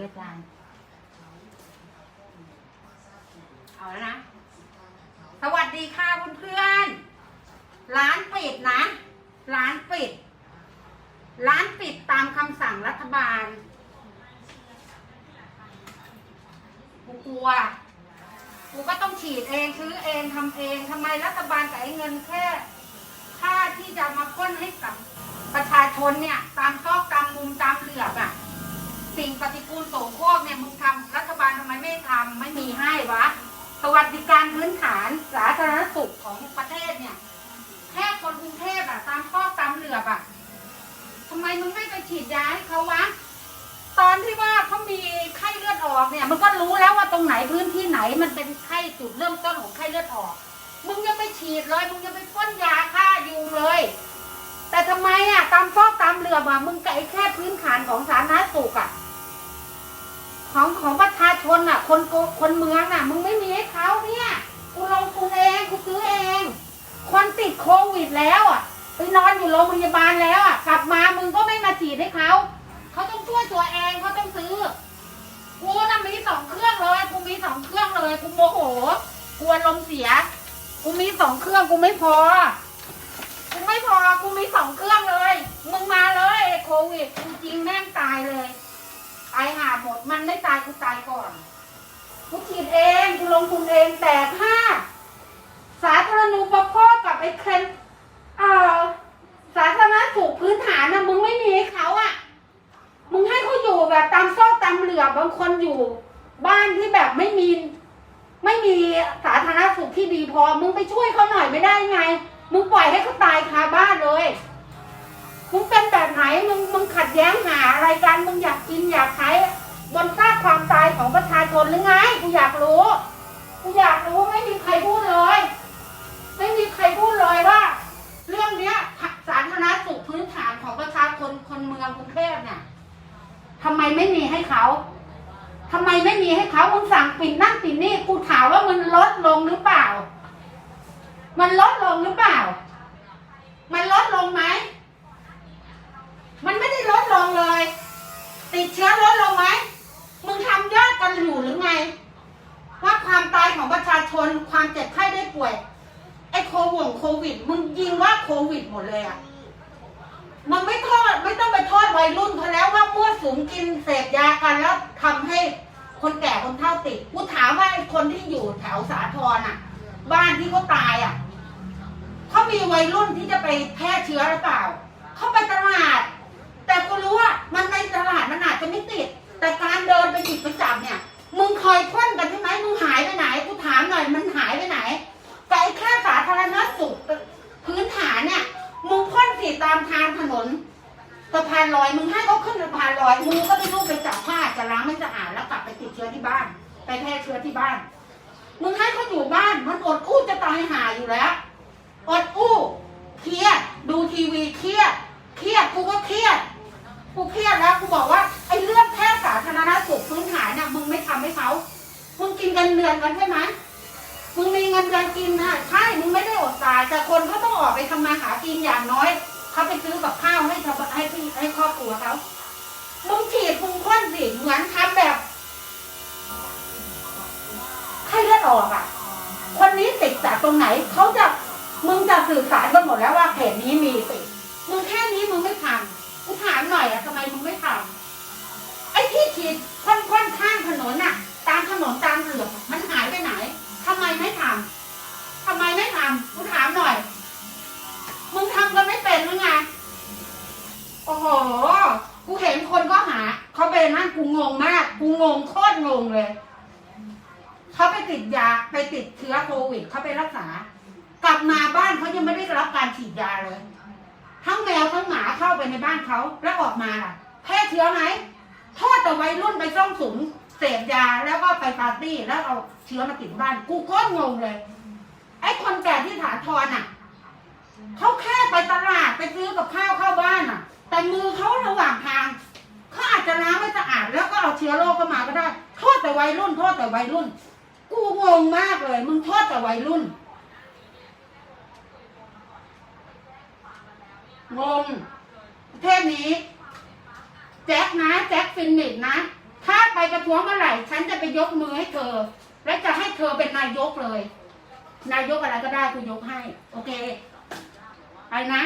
ออจารย์เอาแล้วนะ สวัสดีค่ะเพื่อนๆ ร้านปิดนะ ร้านปิด ร้านปิดตามคำสั่งรัฐบาลกูกลัว กูก็ต้องฉีดเองซื้อเองทำเองทำไมรัฐบาลจ่ายเงินแค่ค่าที่จะมาพ่นให้กับประชาชนเนี่ย ตามซอกตามมุมตามเหลือบอะสิ่งปฏิ กูลโสโครกเนี่ยมึงทำรัฐบาลทำไมไม่ทำไม่มีให้วะสวัสดิการพื้นฐานสาธารณสุขของประเทศเนี่ยแค่คนกรุงเทพอะตามซอกตามเหลือบอะทำไมมึงไม่ไปฉีดยาให้เขาวะตอนที่ว่าเขามีไข้เลือดออกเนี่ย มันก็รู้แล้วว่าตรงไหนพื้นที่ไหนมันเป็นไข้จุดเริ่มต้นของไข้เลือดออก มึงยังไปฉีดเลยมึงยังไปพ่นยาฆ่ายุงเลย แต่ทำไมอะตามซอกตามเรืออะมึงไก่แค่พื้นฐานของสาธารณสุขอะ ของของประชาชนอะ คนโกคนเมืองอะ มึงไม่มีให้เขาเนี่ยกูลงทุนเองกูซื้อเอง คนติดโควิดแล้วอะไปนอนอยู่โรงพยาบาลแล้วอะ กลับมามึงก็ไม่มาฉีดให้เขาเขาต้องช่วยตัวเองเขาต้องซื้อกูน่ะมีสองเครื่องเลยกูมีสองเครื่องเลยกูโมโหกูอารมณ์เสียกูมีสองเครื่องกูไม่พอกูไม่พอกูมีสองเครื่องเลย มึงมาเลยไอ้โค มันไม่ตายกูตายก่อนกูฉีดเองกูลงทุนเองแต่ถ้า สาธารณูปโภคกับไอ้เคนเอ่อสาธารณสุขพื้นฐานนะมึงไม่มีให้เขาอะมึงให้เขาอยู่แบบตามซอกตามเหลือบบางคนอยู่ บ้านที่แบบไม่มีไม่มีสาธารณสุขที่ดีพอ มึงไปช่วยเขาหน่อยไม่ได้ไง มึงปล่อยให้เขาตายคาบ้านเลย มึงเป็นแบบไหน มึงมึงขัดแย้งหาอะไรกัน มึงอยากกินอยากใช้ บนค่าความตายของประชาชนหรือไงกูอยากรู้กูอยากรู้ไม่มีใครพูดเลย ไม่มีใครพูดเลยว่า เรื่องเนี้ยสาธารณสุขพื้นฐานของประชาชนคนเมืองกรุงเทพเนี่ยทำไมไม่มีให้เขาทำไมไม่มีให้เขามึงสั่งปิดนั่นปิดนี่กูถามว่ามันลดลงหรือเปล่า มันลดลงหรือเปล่า มันลดลงไหมได้ลดลงเลย ติดเชื้อลดลงไหม มึงทำยอดกันอยู่หรือไง ว่าความตายของประชา ชนความเจ็บไข้ได้ป่วย ไอ้โควงโควิด มึงยิงว่าโควิดหมดเลยอะมันไม่โทษไม่ต้องไปโทษวัยรุ่นเขาแล้วว่ามั่วสุมกินเสพยากันแล้วทำให้คนแก่คนเฒ่าติดกูถามว่าไอ้คนที่อยู่แถวสาทรอะ บ้านที่เขาตายอะเขามีวัยรุ่นที่จะไปแพร่เชื้อหรือเปล่าเขาไปตลาด แต่กูรู้ว่ามันในตลาดมันอาจจะไม่ติด แต่การเดินไปจิบไปจับเนี่ย มึงเคยพ่นกันใช่ไหมมึงหายไปไหนกู อยมึงให้เขาขึ้นสะพานลอยมึงก็ไม่รู้ไปจับผ้าจะล้างไม่สะอาดแล้วกลับไปติดเชื้อที่บ้าน ไปแพร่เชื้อที่บ้าน มึงให้เขาอยู่บ้านมันอดอู้จะตายหาอยู่แล้วอดอู้เครียดดูทีวีเครียดเครียดกูก็เครียดกูเครียดแล้วกูบอกว่าไอ้เรื่องแพทย์สาธารณสุขพื้นฐานเนี่ยมึงไม่ทำให้เขามึงกินกันเดือนกันใช่ไหมมึงมีเงินเดือนกินนะใช่มึงไม่ได้อดตายแต่คนเขาต้องออกไปทำมาหากินอย่างน้อย เขาไปซื้อกับข้าวให้ชาวให้พี่ให้ครอบครัวเขามึงฉีดมึงพ่นสิเหมือนทำแบบไข้เลือดออกอะ คนนี้ติดจากตรงไหนเขาจะมึงจะสื่อสารกันหมดแล้วว่าเขตนี้มีติดมึงแค่นี้มึงไม่ทำกูถามหน่อยอะทำไมมึงไม่ทำไอ้ที่ฉีดค่นค่อนข้างถนนน่ะ กูเห็นคนก็หา เขาไปนั่นกูงงมาก กูงงโคตรงงเลย เขาไปติดยาไปติดเชื้อโควิดเขาไปรักษา กลับมาบ้านเขายังไม่ได้รับการฉีดยาเลย ทั้งแมวทั้งหมาเข้าไปในบ้านเขาแล้วออกมาล่ะแพร่เชื้อไหมโทษแต่วัยรุ่นไปซ่องสุมเสพยาแล้วก็ไปปาร์ตี้แล้วเอาเชื้อมาติดบ้าน กูก็งงเลย ไอ้คนแก่ที่ฐานทรน่ะเขาแค่ไปตลาดไปซื้อกับข้าวเข้าบ้านน่ะ ชื้อโรคเข้ามาก็ได้ โทษแต่วัยรุ่น โทษแต่วัยรุ่น กูงงมากเลย มึงโทษแต่วัยรุ่น งงประเทศนี้ แจ็คนะ แจ็คฟินนิกนะ ถ้าไปประท้วงเมื่อไหร่ ฉันจะไปยกมือให้เธอ และจะให้เธอเป็นนายกเลย นายกอะไรก็ได้กูยกให้ โอเค ไปนะ